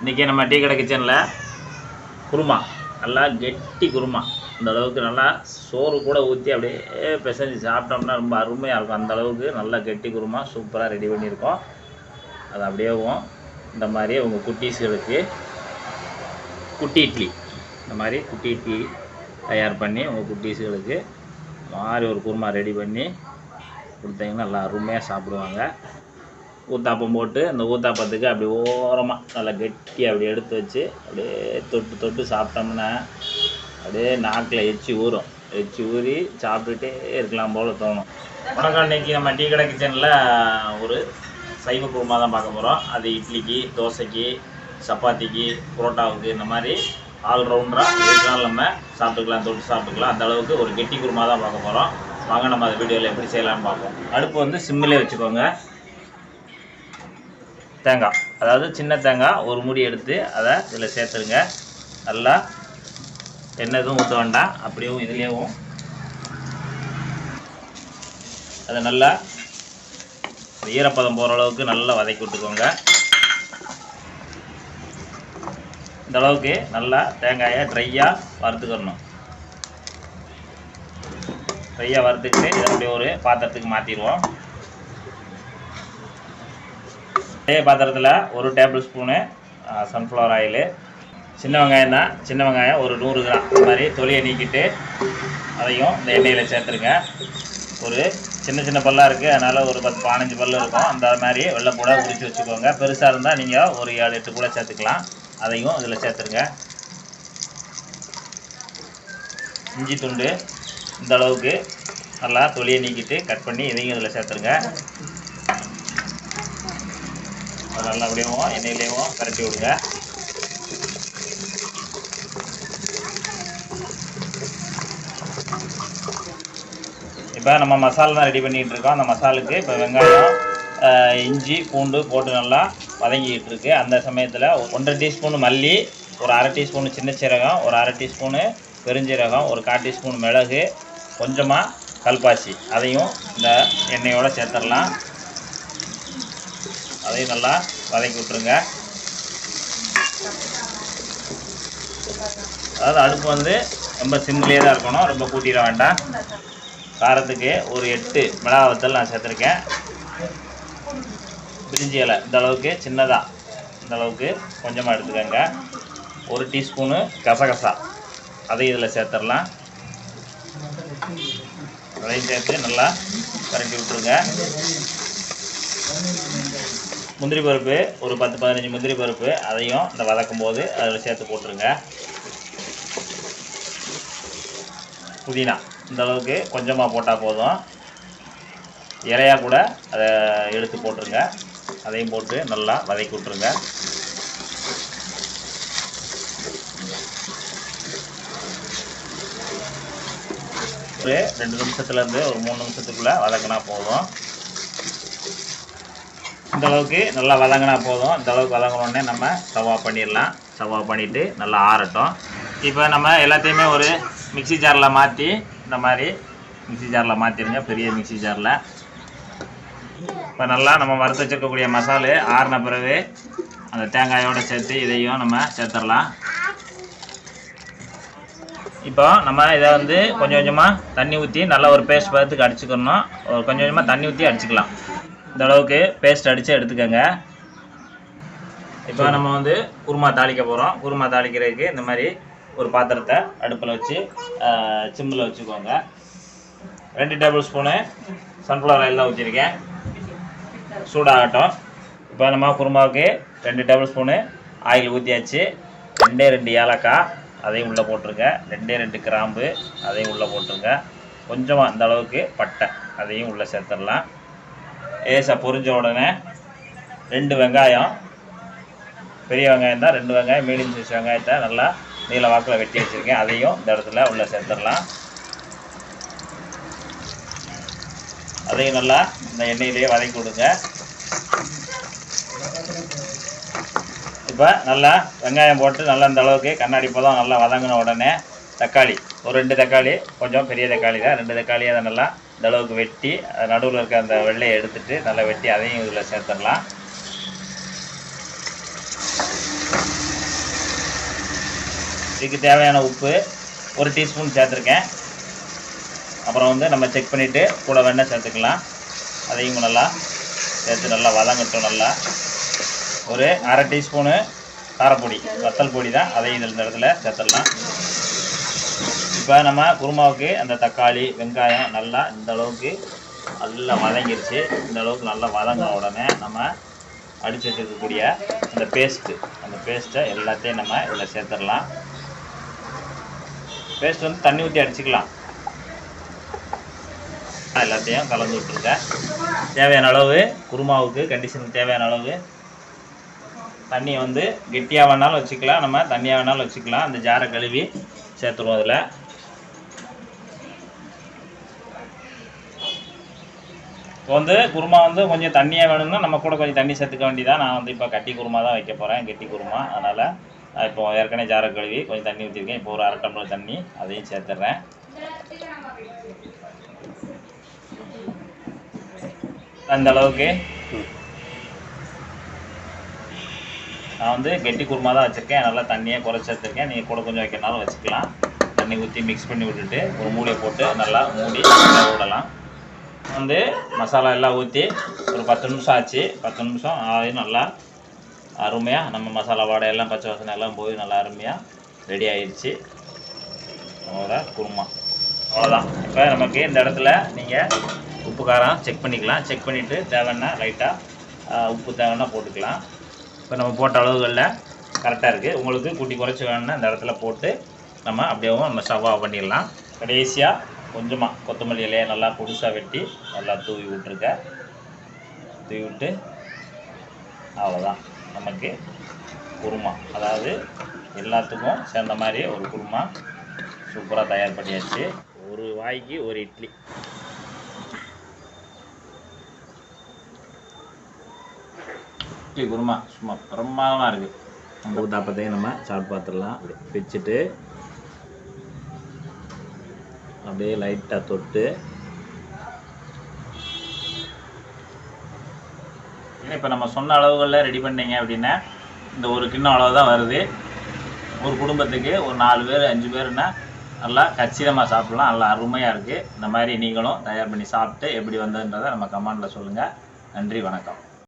இன்றைக்கி நம்ம டீ கடை கிச்சனில் குருமா. நல்லா கெட்டி குருமா. அந்த அளவுக்கு நல்லா சோறு கூட ஊற்றி அப்படியே பிசைஞ்சு சாப்பிட்டோம்னா ரொம்ப அருமையாக இருக்கும். அந்த அளவுக்கு நல்லா கெட்டி குருமா சூப்பராக ரெடி பண்ணியிருக்கோம். அது அப்படியேவும் இந்த மாதிரி உங்கள் குட்டீஸ்களுக்கு குட்டி இட்லி. இந்த மாதிரி குட்டி இட்லி தயார் பண்ணி உங்கள் குட்டீஸ்களுக்கு மாதிரி ஒரு குருமா ரெடி பண்ணி கொடுத்தீங்கன்னா நல்லா அருமையாக சாப்பிடுவாங்க. ஊத்தாப்பம் போட்டு அந்த ஊத்தாப்பத்துக்கு அப்படி ஓரமாக நல்லா கெட்டி அப்படி எடுத்து வச்சு அப்படியே தொட்டு தொட்டு சாப்பிட்டோம்னா அப்படியே நாக்கில் எச்சி ஊறும். எச்சி ஊறி சாப்பிட்டுட்டே இருக்கலாம் போல் தோணும். வணக்கம் இன்றைக்கி நம்ம டீ கடை கிச்சனில் ஒரு சைவ குருமா தான் பார்க்க போகிறோம் அது இட்லிக்கு தோசைக்கு சப்பாத்திக்கு புரோட்டாவுக்கு இந்த மாதிரி ஆல்ரவுண்டராக எதுனாலும் நம்ம சாப்பிட்டுக்கலாம் தொட்டு சாப்பிட்டுக்கலாம். அந்த அளவுக்கு ஒரு கெட்டி குருமா தான் பார்க்க போகிறோம் வாங்க நம்ம அந்த வீடியோவில் எப்படி செய்யலாம்னு பார்ப்போம். அடுப்பு வந்து சிம்மிலே வச்சுக்கோங்க. தேங்காய். அதாவது சின்ன தேங்காய் ஒரு மூடி எடுத்து அதை இதில் சேர்த்துருங்க நல்லா எண்ணெய் எதுவும் ஊற்ற வேண்டாம். அப்படியும் இதுலேயும். அதை நல்லா ஈரப்பதம் போகிற அளவுக்கு நல்லா வதக்கி விட்டுக்கோங்க. இந்த அளவுக்கு நல்லா தேங்காயை ட்ரையாக வறுத்துக்கணும். ட்ரையாக வறுத்துக்கிட்டு இதை அப்படியே ஒரு பாத்திரத்துக்கு மாற்றிடுவோம் அதே பாத்திரத்தில் ஒரு டேபிள் ஸ்பூனு சன்ஃப்ளவர் ஆயிலு சின்ன வெங்காயம் தான். சின்ன வெங்காயம் ஒரு நூறு கிராம். இந்த மாதிரி தொலியை நீக்கிட்டு அதையும் இந்த எண்ணெயில் சேர்த்துருங்க. ஒரு சின்ன சின்ன பல்லாக இருக்குது அதனால் ஒரு பத்து பதினஞ்சு பல்லு இருக்கும். அந்த மாதிரி வெள்ளை கூட உரிச்சு வச்சுக்கோங்க. பெருசாக இருந்தால் நீங்கள் ஒரு ஏழு எட்டு கூட சேர்த்துக்கலாம். அதையும் இதில் சேர்த்துருங்க. இஞ்சி துண்டு இந்த அளவுக்கு நல்லா தொலியை நீக்கிட்டு கட் பண்ணி இதையும் இதில் சேர்த்துருங்க. நல்லபடியாகவும் நல்லா அப்படியேவும் எண்ணெயிலேயும் பரட்டி விடுங்க. இப்போ நம்ம மசாலா தான் ரெடி பண்ணிகிட்டு இருக்கோம். அந்த மசாலுக்கு இப்போ வெங்காயம் இஞ்சி பூண்டு போட்டு நல்லா வதங்கிக்கிட்டு இருக்கு. அந்த சமயத்தில் ஒன்றரை டீஸ்பூன் மல்லி ஒரு அரை டீஸ்பூன் சின்ன சீரகம் ஒரு அரை டீஸ்பூனு பெருஞ்சீரகம் ஒரு கால் டீஸ்பூன் மிளகு கொஞ்சமாக கல்பாசி. அதையும் இந்த எண்ணெயோடு சேர்த்துடலாம். அதையும் நல்லா வதக்கி விட்ருங்க அதாவது அடுப்பு வந்து ரொம்ப சிம்லேயே தான் இருக்கணும். ரொம்ப கூட்டிட வேண்டாம். காரத்துக்கு ஒரு எட்டு மிளகா வத்தல் நான் சேர்த்துருக்கேன். பிரிஞ்சி இலை இந்த அளவுக்கு சின்னதாக இந்த அளவுக்கு கொஞ்சமாக எடுத்துக்கோங்க. ஒரு டீஸ்பூனு கசகசா. அதையும் இதில் சேர்த்துடலாம். அதையும் சேர்த்து நல்லா கரண்டி விட்ருங்க முந்திரி பருப்பு ஒரு பத்து பதினஞ்சு முந்திரி பருப்பு அதையும் இந்த வதக்கும் போது அதில் சேர்த்து போட்டுருங்க. புதினா இந்த அளவுக்கு கொஞ்சமாக போட்டால் போதும். இலையாக கூட அதை எடுத்து போட்டுருங்க. அதையும் போட்டு நல்லா வதக்கி விட்ருங்க ஒரு ரெண்டு நிமிஷத்துலேருந்து ஒரு மூணு நிமிஷத்துக்குள்ளே வதக்கினா போதும். இந்த அளவுக்கு நல்லா வதங்கினா போதும். இந்த அளவுக்கு வதங்கினோடனே நம்ம சவா பண்ணிடலாம். சவா பண்ணிவிட்டு நல்லா ஆறட்டும். இப்போ நம்ம எல்லாத்தையுமே ஒரு மிக்ஸி ஜாரில் மாற்றி இந்த மாதிரி மிக்சி ஜாரில் மாற்றிடுங்க பெரிய மிக்சி ஜாரில் இப்போ நல்லா நம்ம வறுத்து வச்சிருக்கக்கூடிய மசாலு ஆறின பிறகு அந்த தேங்காயோடு சேர்த்து இதையும் நம்ம சேர்த்துடலாம். இப்போ நம்ம இதை வந்து கொஞ்சம் கொஞ்சமாக தண்ணி ஊற்றி நல்லா ஒரு பேஸ்ட் பதத்துக்கு அடிச்சுக்கணும். ஒரு கொஞ்சம் கொஞ்சமாக தண்ணி ஊற்றி அடிச்சுக்கலாம். இந்த அளவுக்கு பேஸ்ட் அடித்து எடுத்துக்கோங்க. இப்போ நம்ம வந்து குருமா தாளிக்க போகிறோம் குருமா தாளிக்கிறதுக்கு இந்த மாதிரி ஒரு பாத்திரத்தை அடுப்பில் வச்சு சிம்மில் வச்சுக்கோங்க. ரெண்டு டேபிள் ஸ்பூனு சன்ஃப்ளவர் ஆயில் தான் ஊற்றிருக்கேன் சூடாகட்டும். இப்போ நம்ம குருமாவுக்கு ரெண்டு டேபிள் ஸ்பூனு ஆயில் ஊற்றியாச்சு ரெண்டே ரெண்டு ஏலக்காய் அதையும் உள்ளே போட்டுருங்க. ரெண்டே ரெண்டு கிராம்பு அதையும் உள்ளே போட்டுருங்க. கொஞ்சமாக இந்த அளவுக்கு பட்டை அதையும் உள்ளே சேர்த்துடலாம். ஏசா பொரிஞ்ச உடனே ரெண்டு வெங்காயம் பெரிய வெங்காயம் தான் ரெண்டு வெங்காயம் மீடியம் சைஸ் வெங்காயத்தை நல்லா நீல வாக்கில் வெட்டி வச்சுருக்கேன். அதையும் இந்த இடத்துல உள்ளே சேர்த்துடலாம். அதையும் நல்லா இந்த எண்ணெயிலேயே வதக்கி கொடுங்க இப்போ நல்லா வெங்காயம் போட்டு நல்லா இந்த அளவுக்கு கண்ணாடி பதம் நல்லா வதங்கின உடனே தக்காளி. ஒரு ரெண்டு தக்காளி கொஞ்சம் பெரிய தக்காளி தான் ரெண்டு தக்காளி அதை நல்லா இந்த அளவுக்கு வெட்டி அது நடுவில் இருக்க அந்த வெள்ளையை எடுத்துட்டு நல்லா வெட்டி அதையும் இதில் சேர்த்துடலாம். இதுக்கு தேவையான உப்பு ஒரு டீஸ்பூன் சேர்த்துருக்கேன். அப்புறம் வந்து நம்ம செக் பண்ணிவிட்டு கூட வெண்ணெய் சேர்த்துக்கலாம். அதையும் நல்லா சேர்த்து நல்லா வதங்கட்டும் நல்லா. ஒரு அரை டீஸ்பூனு காரப்பொடி வத்தல் பொடி தான். அதையும் இந்த இடத்துல சேர்த்துடலாம். இப்போ நம்ம குருமாவுக்கு அந்த தக்காளி வெங்காயம் நல்லா இந்த அளவுக்கு நல்லா வதங்கிருச்சு. இந்த அளவுக்கு நல்லா வதங்கின உடனே நம்ம அடித்து வச்சுருக்கக்கூடிய அந்த பேஸ்ட்டு அந்த பேஸ்ட்டை எல்லாத்தையும் நம்ம இதில் சேர்த்துடலாம். பேஸ்ட் வந்து தண்ணி ஊற்றி அடிச்சுக்கலாம். எல்லாத்தையும் கலந்து விட்டுருங்க தேவையான அளவு குருமாவுக்கு கண்டிஷனுக்கு தேவையான அளவு தண்ணியை வந்து கெட்டியாக வேணாலும் வச்சுக்கலாம். நம்ம தண்ணியாக வேணாலும் வச்சுக்கலாம். அந்த ஜாரை கழுவி சேர்த்துருவோம் அதில். இப்போ வந்து குருமா வந்து கொஞ்சம் தண்ணியாக வேணும்னா நம்ம கூட கொஞ்சம் தண்ணி சேர்த்துக்க வேண்டியதான் நான் வந்து இப்போ கட்டி குருமா தான் வைக்க போகிறேன் கெட்டி குருமா. அதனால் இப்போ ஏற்கனவே ஜாரை கழுவி கொஞ்சம் தண்ணி ஊற்றிருக்கேன் இப்போ ஒரு அரை டம்ளர் தண்ணி அதையும் சேர்த்துட்றேன் அந்த அளவுக்கு நான் வந்து கெட்டி குருமா தான் வச்சுருக்கேன். நல்லா தண்ணியை குறைச்சி வச்சுருக்கேன் நீங்கள் கூட கொஞ்சம் வைக்கிறனாலும் வச்சுக்கலாம். தண்ணி ஊற்றி மிக்ஸ் பண்ணி விட்டுட்டு ஒரு மூடியை போட்டு நல்லா மூடி விடலாம் வந்து மசாலா எல்லாம் ஊற்றி ஒரு பத்து நிமிஷம் ஆச்சு. பத்து நிமிஷம் ஆகி நல்லா அருமையாக நம்ம மசாலா வாடையெல்லாம் பச்சை வாசனை எல்லாம் போய் நல்லா அருமையாக ரெடி ஆயிடுச்சு நம்மளோட குருமா. அவ்வளோதான் இப்போ நமக்கு இந்த இடத்துல நீங்கள் உப்பு காரம் செக் பண்ணிக்கலாம். செக் பண்ணிவிட்டு தேவைன்னா லைட்டாக உப்பு தேவைன்னா போட்டுக்கலாம். இப்போ நம்ம போட்ட அளவுகளில் கரெக்டாக இருக்குது உங்களுக்கு கூட்டி குறைச்சி வேணும்னா இந்த இடத்துல போட்டு நம்ம அப்படியேவும் நம்ம ஸ்டவ் பண்ணிடலாம். கடைசியாக கொஞ்சமாக கொத்தமல்லி இலையை நல்லா புதுசாக வெட்டி நல்லா தூவி விட்ருக்க தூவி விட்டு அவ்வளோதான் நமக்கு குருமா. அதாவது எல்லாத்துக்கும் சேர்ந்த மாதிரி ஒரு குருமா சூப்பராக தயார் பண்ணியாச்சு. ஒரு வாய்க்கு ஒரு இட்லி. இட்லி குருமா சும்மா பிரமாதமாக இருக்குது அந்த ஊத்தாப்பத்தையும் நம்ம சாப்பிட்டு பார்த்துடலாம். வச்சுட்டு அப்படியே லைட்டாக தொட்டு இப்போ நம்ம சொன்ன அளவுகளில் ரெடி பண்ணீங்க அப்படின்னா இந்த ஒரு கிண்ணம் அளவு தான் வருது. ஒரு குடும்பத்துக்கு ஒரு நாலு பேர் அஞ்சு பேருன்னா நல்லா கச்சிதமாக சாப்பிடலாம். நல்லா அருமையாக இருக்குது இந்த மாதிரி நீங்களும் தயார் பண்ணி சாப்பிட்டு எப்படி வந்ததுன்றதை நம்ம கமெண்டில் சொல்லுங்கள் நன்றி வணக்கம்.